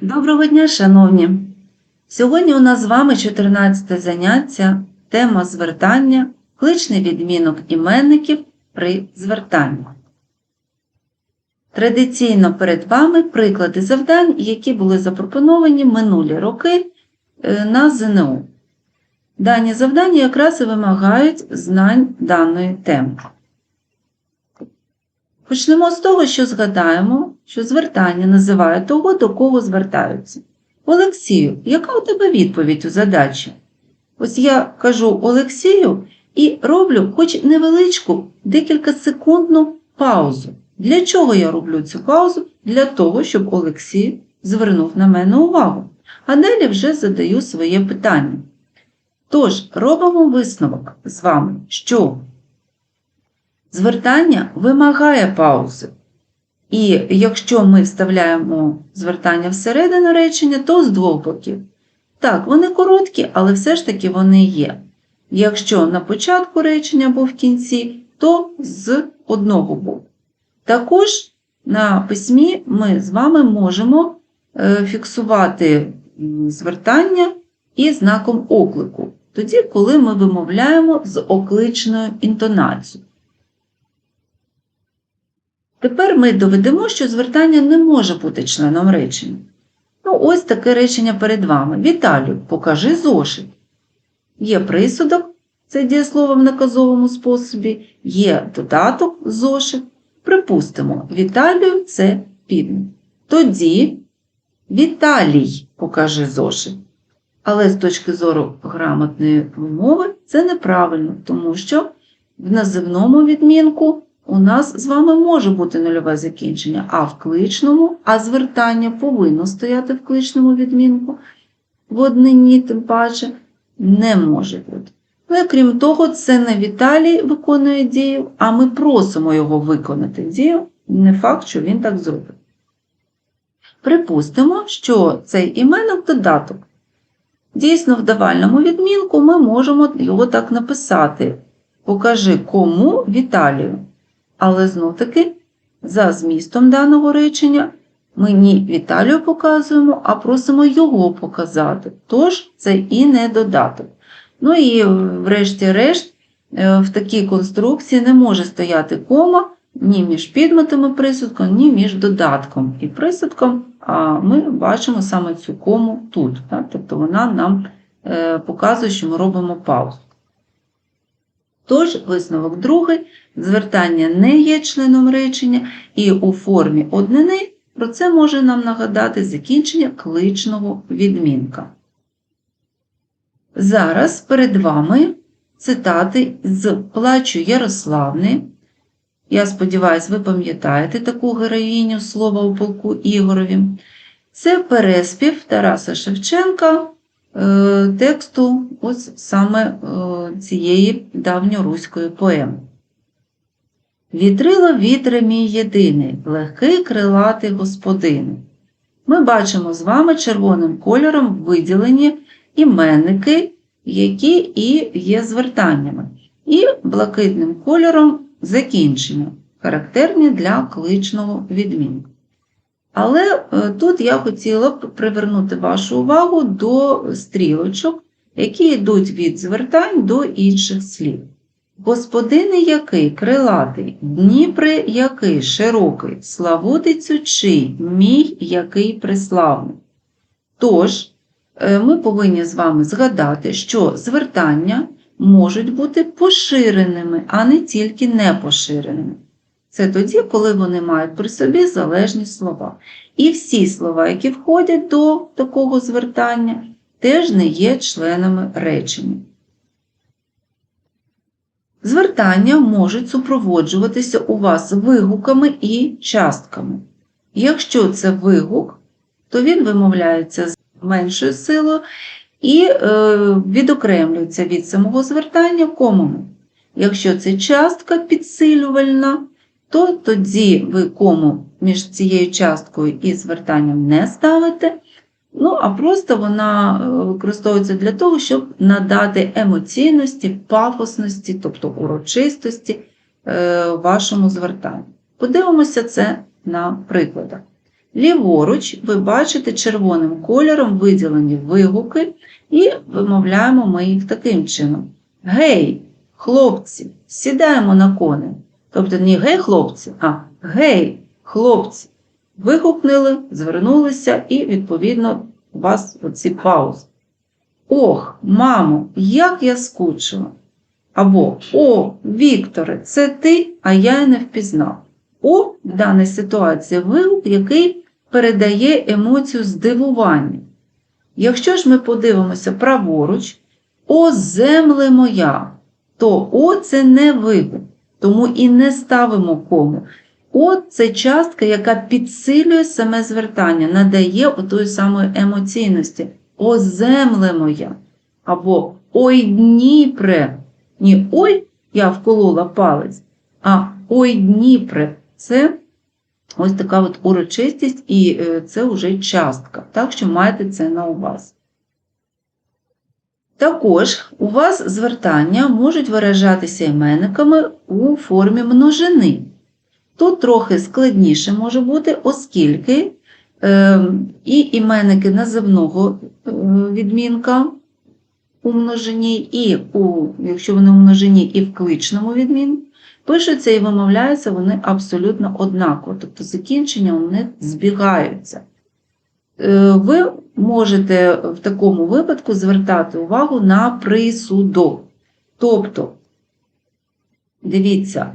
Доброго дня, шановні! Сьогодні у нас з вами 14 заняття, тема звертання, кличний відмінок іменників при звертанні. Традиційно перед вами приклади завдань, які були запропоновані минулі роки е, на ЗНО. Дані завдання якраз і вимагають знань даної теми. Почнемо з того, що згадаємо, що звертання називає того, до кого звертаються. Олексію, яка у тебе відповідь у задачі? Ось я кажу Олексію і роблю хоч невеличку декілька секундну паузу. Для чого я роблю цю паузу? Для того, щоб Олексій звернув на мене увагу. А далі вже задаю своє питання. Тож, робимо висновок з вами, що звертання вимагає паузи. І якщо ми вставляємо звертання всередину речення, то з двох боків. Так, вони короткі, але все ж таки вони є. Якщо на початку речення або в кінці, то з одного боку. Також на письмі ми з вами можемо е, фіксувати звертання і знаком оклику, тоді, коли ми вимовляємо з окличною інтонацією. Тепер ми доведемо, що звертання не може бути членом речення. Ну, ось таке речення перед вами. Віталію, покажи зошит. Є присудок, це дієслово в наказовому способі, є додаток зошит. Припустимо, Віталію це підмет. Тоді Віталій покажи зошит. Але з точки зору грамотної вимови це неправильно, тому що в називному відмінку у нас з вами може бути нульове закінчення, а в кличному, а звертання повинно стояти в кличному відмінку, в однині, тим паче, не може бути. Ну і крім того, це не Віталій виконує дію, а ми просимо його виконати дію, не факт, що він так зробить. Припустимо, що цей іменок додаток. Дійсно, в давальному відмінку ми можемо його так написати. Покажи кому Віталію. Але знов-таки, за змістом даного речення, ми не Віталію показуємо, а просимо його показати. Тож це і не додаток. Ну і врешті-решт, е, в такій конструкції не може стояти кома ні між підметом присудком, ні між додатком і присудком, а ми бачимо саме цю кому тут. Так? Тобто вона нам е, показує, що ми робимо паузу. Тож, висновок другий, звертання не є членом речення, і у формі однини про це може нам нагадати закінчення кличного відмінка. Зараз перед вами цитати з Плачу Ярославни. Я сподіваюся, ви пам'ятаєте таку героїню слова у полку Ігорові. Це переспів Тараса Шевченка тексту ось саме е, цієї давньоруської поеми. Вітрило вітре мій єдиний, легкий крилатий господини. Ми бачимо з вами червоним кольором виділені іменники, які і є звертаннями, і блакитним кольором закінчення, характерні для кличного відмінку. Але е, тут я хотіла б привернути вашу увагу до стрілочок, які йдуть від звертань до інших слів. Господини який крилатий, Дніпри який широкий, Славутицю чий, мій який преславний. Тож, е, ми повинні з вами згадати, що звертання можуть бути поширеними, а не тільки непоширеними. Це тоді, коли вони мають при собі залежні слова. І всі слова, які входять до такого звертання, теж не є членами речення. Звертання можуть супроводжуватися у вас вигуками і частками. Якщо це вигук, то він вимовляється з меншою силою і е, відокремлюється від самого звертання комами. Якщо це частка підсилювальна, то тоді ви кому між цією часткою і звертанням не ставите. Ну, а просто вона е, використовується для того, щоб надати емоційності, пафосності, тобто урочистості е, вашому звертанню. Подивимося це на прикладах. Ліворуч ви бачите червоним кольором виділені вигуки, і вимовляємо ми їх таким чином. Гей, хлопці, сідаємо на кони. Тобто не гей, хлопці, а гей, хлопці. Вигукнули, звернулися, і, відповідно, у вас оці паузи. Ох, мамо, як я скучила. Або О, Вікторе, це ти, а я й не впізнав. О в даній ситуації вигук, який передає емоцію здивування. Якщо ж ми подивимося праворуч, О, земле моя, то О це не вигук, тому і не ставимо кому. О це частка, яка підсилює саме звертання, надає отої самої емоційності. О, земле моя. Або Ой Дніпре. Ні ой, я вколола палець, а ой Дніпре. Це ось така от урочистість, і е, це вже частка. Так що майте це на увазі. Також у вас звертання можуть виражатися іменниками у формі множини. Тут трохи складніше може бути, оскільки е, і іменники називного е, відмінка у множині, і у, якщо вони у множині і в кличному відмінку, пишуться і вимовляються вони абсолютно однаково, тобто закінчення у них збігаються. Е, ви можете в такому випадку звертати увагу на присудок. Тобто, дивіться,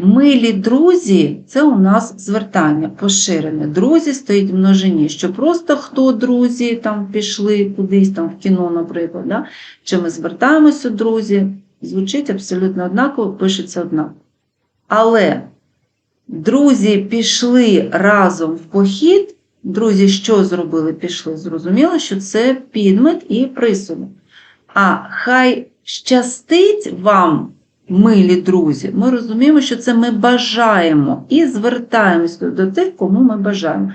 милі друзі це у нас звертання поширене. Друзі стоїть в множині, що просто хто друзі там пішли кудись там в кіно, наприклад. Да? Чи ми звертаємося, друзі, звучить абсолютно однаково, пишеться однаково. Але друзі пішли разом в похід. Друзі, що зробили? Пішли. Зрозуміло, що це підмет і присудок. А хай щастить вам, милі друзі, ми розуміємо, що це ми бажаємо і звертаємося до тих, кому ми бажаємо.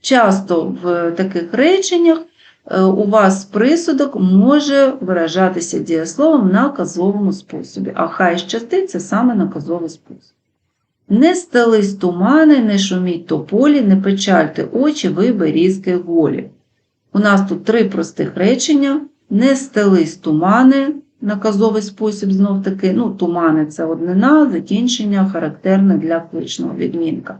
Часто в таких реченнях е, у вас присудок може виражатися дієсловом на казовому способі, а хай щастить це саме наказовий спосіб. Не стелись тумани, не шуміть тополі, не печальте очі, ви берізки голі. У нас тут три простих речення. Не стелись тумани, наказовий спосіб знов таки. Ну, тумани це однина, закінчення характерне для кличного відмінка.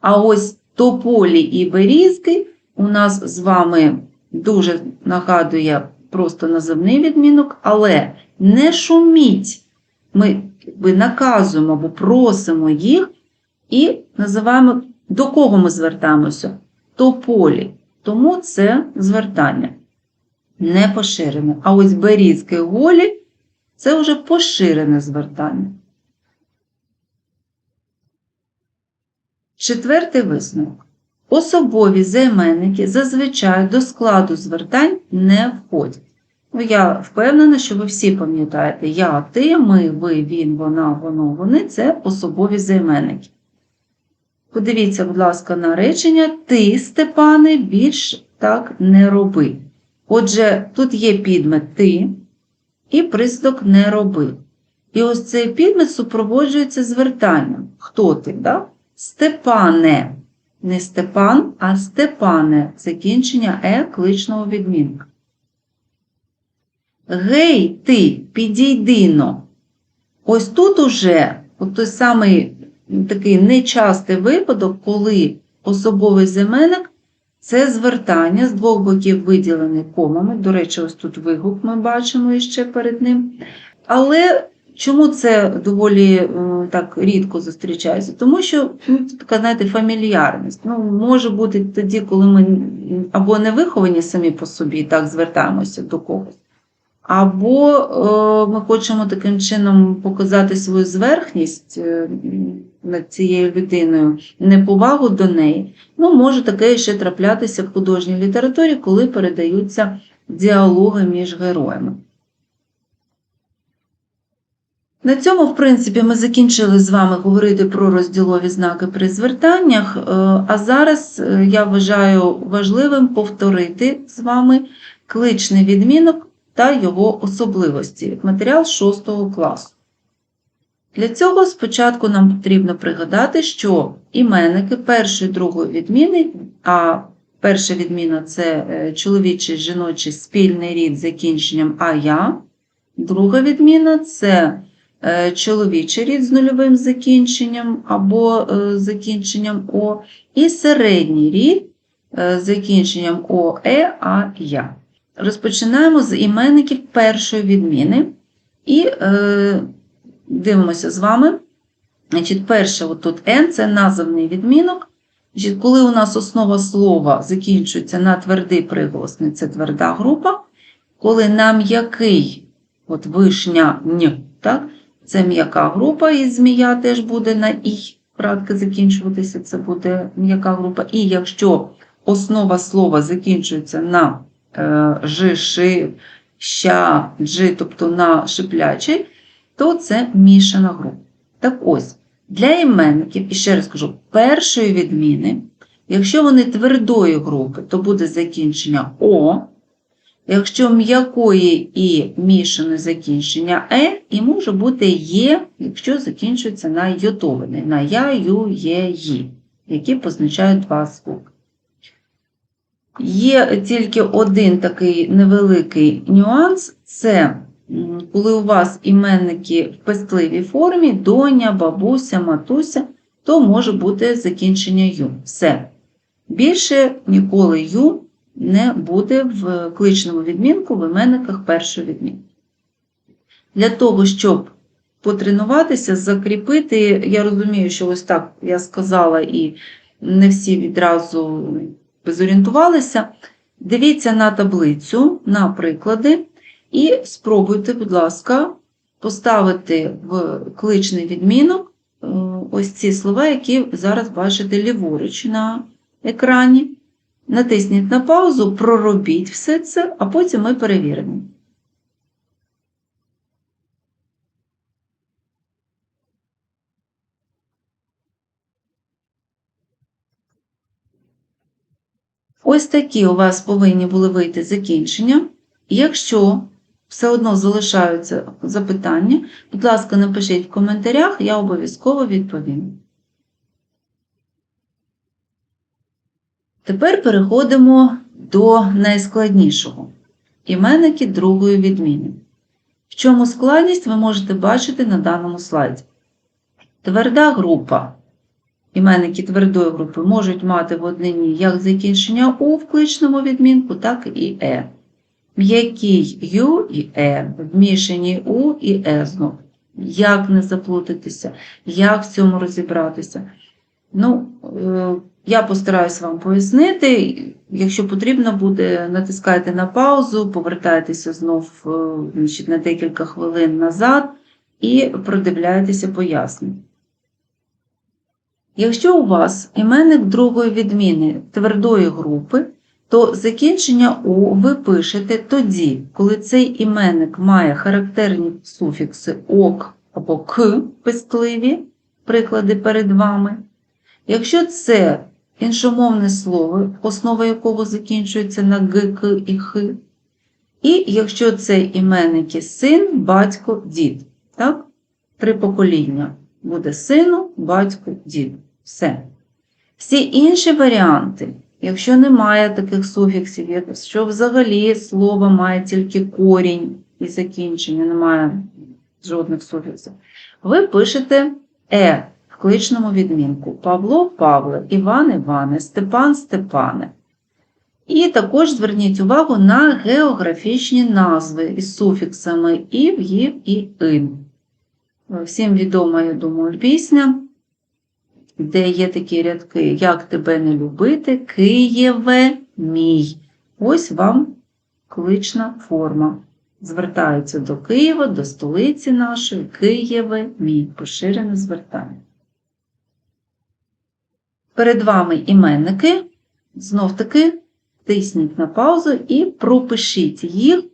А ось тополі і берізки у нас з вами дуже нагадує просто називний відмінок, але не шуміть. Ми якби наказуємо або просимо їх і називаємо, до кого ми звертаємося? До полі. Тому це звертання не поширене. А ось берізки голі це вже поширене звертання. Четвертий висновок. Особові займенники зазвичай до складу звертань не входять. Ну, я впевнена, що ви всі пам'ятаєте, я, ти, ми, ви, він, вона, воно, вони це особові займенники. Подивіться, будь ласка, на речення Ти, Степане, більш так не роби. Отже, тут є підмет ти і присудок не роби. І ось цей підмет супроводжується звертанням. Хто ти? Да? Степане. Не Степан, а Степане. Закінчення е кличного відмінка. Гей, ти, підійдино. Ось тут уже от той самий такий нечастий випадок, коли особовий заменник це звертання з двох боків виділений комами. До речі, ось тут вигук ми бачимо ще перед ним. Але чому це доволі е, так рідко зустрічається? Тому що ну, така, знаєте, фамільярність. Ну, Може бути тоді, коли ми або не виховані самі по собі, так звертаємося до когось. Або е, ми хочемо таким чином показати свою зверхність е, над цією людиною, неповагу до неї. Ну, може таке ще траплятися в художній літературі, коли передаються діалоги між героями. На цьому, в принципі, ми закінчили з вами говорити про розділові знаки при звертаннях, е, а зараз я вважаю важливим повторити з вами кличний відмінок та його особливості. Матеріал 6 класу. Для цього спочатку нам потрібно пригадати, що іменники першої другої відміни, а перша відміна це е, чоловічий жіночий спільний рід з закінченням «ая», друга відміна це е, чоловічий рід з нульовим закінченням або е, закінченням О, і середній рід з закінченням О, Е, А, Я. Розпочинаємо з іменників першої відміни і е, дивимося з вами. Значить, Перше, отут N це називний відмінок. Значить, Коли у нас основа слова закінчується на твердий приголосний, це тверда група. Коли на м'який, от вишня н, так, це м'яка група, і змія теж буде на і, кратки закінчуватися, це буде м'яка група. І якщо основа слова закінчується на ж, ши, ща, джи, тобто на шиплячий, то це мішана група. Так ось, для іменників, і ще раз кажу, першої відміни, якщо вони твердої групи, то буде закінчення О. Якщо м'якої і мішане закінчення Е, і може бути Є, якщо закінчується на йотований, на Я, Ю, Є, Ї, які позначають два звуки. Є тільки один такий невеликий нюанс це коли у вас іменники в пестливій формі, доня, бабуся, матуся, то може бути закінчення ю. Все. Більше ніколи ю не буде в кличному відмінку в іменниках першої відмінки. Для того, щоб потренуватися, закріпити, я розумію, що ось так я сказала, і не всі відразу зорієнтувалися. Дивіться на таблицю, на приклади. І спробуйте, будь ласка, поставити в кличний відмінок е, ось ці слова, які зараз бачите ліворуч на екрані. Натисніть на паузу, проробіть все це, а потім ми перевіримо. Ось такі у вас повинні були вийти закінчення. Якщо все одно залишаються запитання, будь ласка, напишіть в коментарях, я обов'язково відповім. Тепер переходимо до найскладнішого іменники другої відміни. В чому складність ви можете бачити на даному слайді. Тверда група. Іменники твердої групи можуть мати в однині як закінчення У в кличному відмінку, так і Е м'який Ю і Е, вмішані У і Е знов. Як не заплутатися, як в цьому розібратися? Ну, е, я постараюся вам пояснити. Якщо потрібно буде, натискайте на паузу, повертайтеся знов е, значить, на декілька хвилин назад і продивляйтеся пояснення. Якщо у вас іменник другої відміни твердої групи, то закінчення У ви пишете тоді, коли цей іменник має характерні суфікси ок або к пестливі, приклади перед вами. Якщо це іншомовне слово, основа якого закінчується на г, к і х, і якщо це іменники син, батько, дід. Так? Три покоління буде сину, батько, дід. Все. Всі інші варіанти. Якщо немає таких суфіксів, якщо взагалі слово має тільки корінь і закінчення, немає жодних суфіксів, ви пишете Е в кличному відмінку Павло Павле, Іван Іване, Степан Степане. І також зверніть увагу на географічні назви із суфіксами ів, їв і ин. Всім відома, я думаю, пісня де є такі рядки, як тебе не любити, Києве мій. Ось вам клична форма. Звертаються до Києва, до столиці нашої, Києве мій. Поширене звертання. Перед вами іменники. Знов таки тисніть на паузу і пропишіть їх.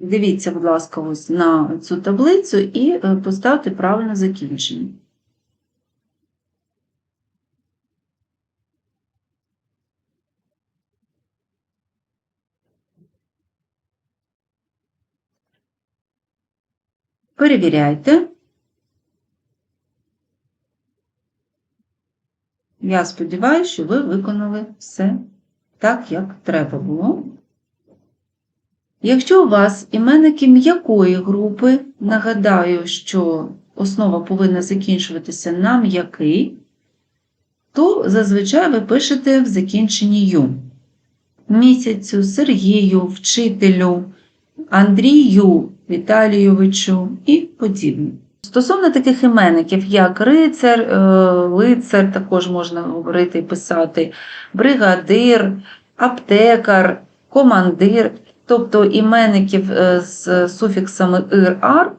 Дивіться, будь ласка, ось на цю таблицю і е, поставте правильне закінчення. Перевіряйте. Я сподіваюся, що ви виконали все так, як треба було. Якщо у вас іменники м'якої групи, нагадаю, що основа повинна закінчуватися на м'який, то зазвичай ви пишете в закінченні ю. Місяцю, Сергію, вчителю, Андрію, Віталійовичу і подібне. Стосовно таких іменників, як рицар, е, лицар, також можна говорити і писати, бригадир, аптекар, командир, тобто іменників е, з суфіксами ир, ар,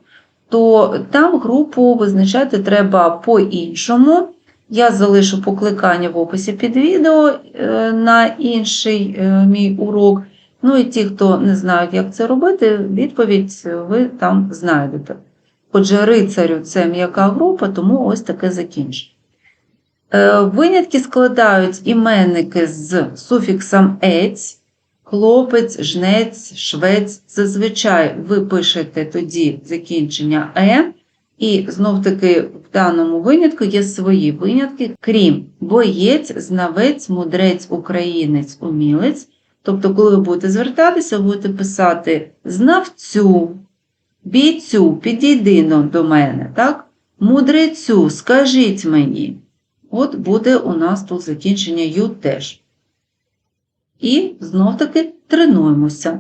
то там групу визначати треба по-іншому. Я залишу покликання в описі під відео е, на інший е, мій урок. Ну і ті, хто не знають, як це робити, відповідь ви там знайдете. Отже, рицарю це м'яка група, тому ось таке закінчення. Винятки складають іменники з суфіксом ець, хлопець, жнець, швець. Зазвичай ви пишете тоді закінчення е, і знов-таки в даному винятку є свої винятки, крім боєць, знавець, мудрець, українець, умілець. Тобто, коли ви будете звертатися, ви будете писати знавцю, бійцю, підійди до мене, так? Мудрецю, скажіть мені. От буде у нас тут закінчення ю теж. І знов-таки тренуємося.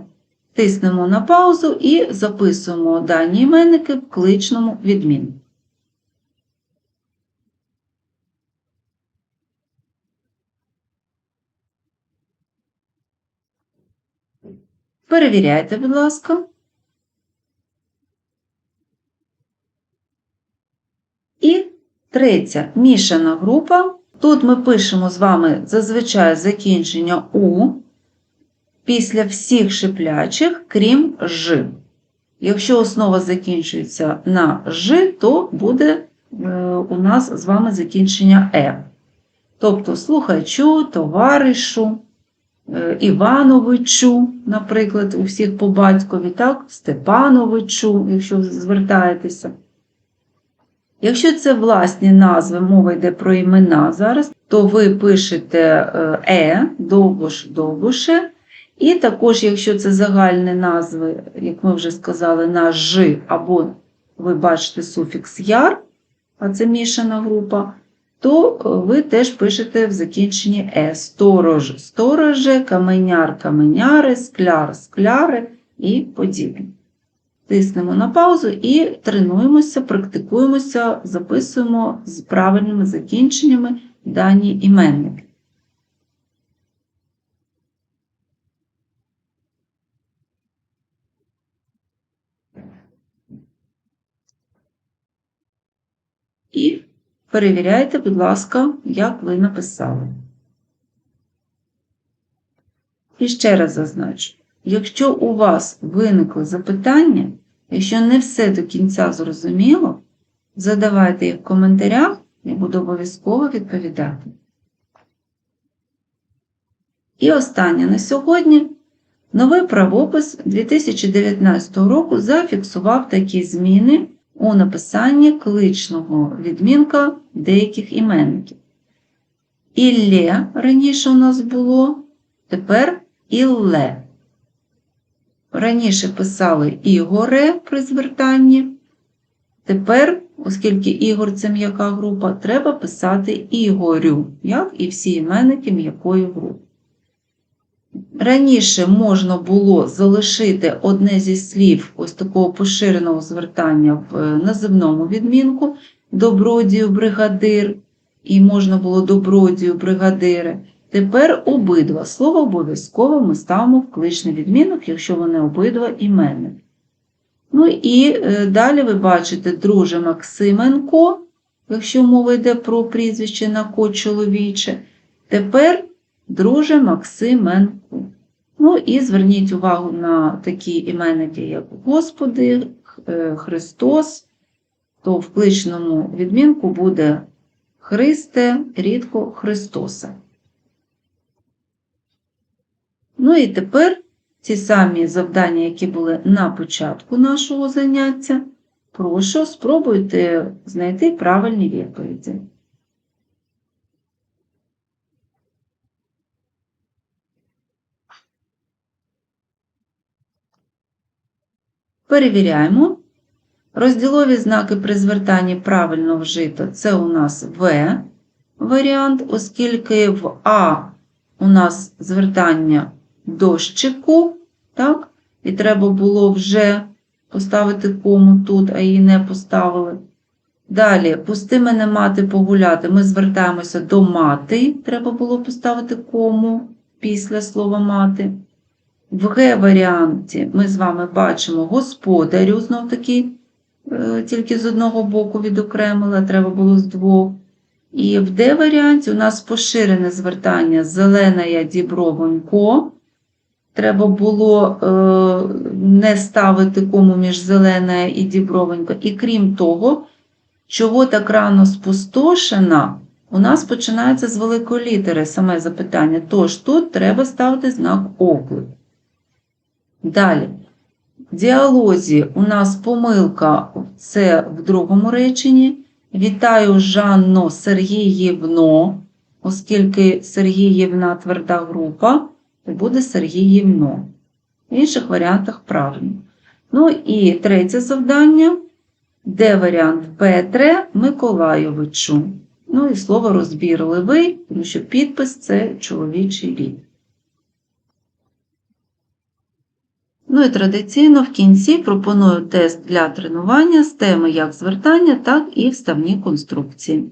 Тиснемо на паузу і записуємо дані іменники в кличному відмінку. Перевіряйте, будь ласка. І третя мішана група. Тут ми пишемо з вами зазвичай закінчення У після всіх шиплячих, крім Ж. Якщо основа закінчується на Ж, то буде е, у нас з вами закінчення Е. Тобто слухачу, товаришу, е, Івановичу, наприклад, у всіх по батькові, так? Степановичу, якщо звертаєтеся. Якщо це власні назви, мова йде про імена зараз, то ви пишете Е, довгош, довгоше. І також, якщо це загальні назви, як ми вже сказали, на Ж, або ви бачите суфікс яр, а це мішана група, то ви теж пишете в закінченні Е. Сторож, стороже, каменяр, каменяри, скляр, скляри і подібне. Тиснемо на паузу і тренуємося, практикуємося, записуємо з правильними закінченнями дані іменники. І перевіряйте, будь ласка, як ви написали. І ще раз зазначу, якщо у вас виникли запитання, якщо не все до кінця зрозуміло, задавайте їх в коментарях, я буду обов'язково відповідати. І останнє на сьогодні. Новий правопис 2019 року зафіксував такі зміни у написанні кличного відмінка деяких іменників. Ілле раніше у нас було, тепер ілле. Раніше писали Ігоре при звертанні. Тепер, оскільки Ігор це м'яка група, треба писати Ігорю, як і всі іменники м'якої групи. Раніше можна було залишити одне зі слів ось такого поширеного звертання в е, називному відмінку добродію бригадир, і можна було добродію бригадири. Тепер обидва слова обов'язково ми ставимо в кличний відмінок, якщо вони обидва іменники. Ну і е, далі ви бачите друже Максименко, якщо мова йде про прізвище на ко чоловіче. Тепер друже Максименко. Ну і зверніть увагу на такі іменники, як Господи, е, Христос, то в кличному відмінку буде Христе, рідко Христоса. Ну і тепер ті самі завдання, які були на початку нашого заняття, прошу спробуйте знайти правильні відповіді. Перевіряємо. Розділові знаки при звертанні правильно вжито це у нас В варіант, оскільки в А у нас звертання дощику, так? і треба було вже поставити кому тут, а її не поставили. Далі, пусти мене мати погуляти. Ми звертаємося до мати, треба було поставити кому після слова мати. В Г варіанті ми з вами бачимо господарю, знов таки, е, тільки з одного боку відокремили, а треба було з двох. І в Д варіанті у нас поширене звертання зелена дібровонько. Треба було е, не ставити кому між зелена і дібровонько. І крім того, чого так рано спустошена, у нас починається з великої літери саме запитання. Тож тут треба ставити знак оклику. Далі. В діалозі у нас помилка це в другому реченні. Вітаю Жанно Сергіївно, оскільки Сергіївна тверда група, буде Сергіївно. В інших варіантах правильно. Ну і третє завдання. Де варіант Петре Миколайовичу? Ну і слово розбірливий, тому що підпис це чоловічий рід. Ну і традиційно в кінці пропоную тест для тренування з теми як звертання, так і вставні конструкції.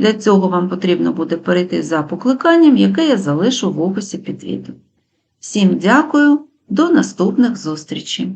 Для цього вам потрібно буде перейти за покликанням, яке я залишу в описі під відео. Всім дякую, до наступних зустрічей!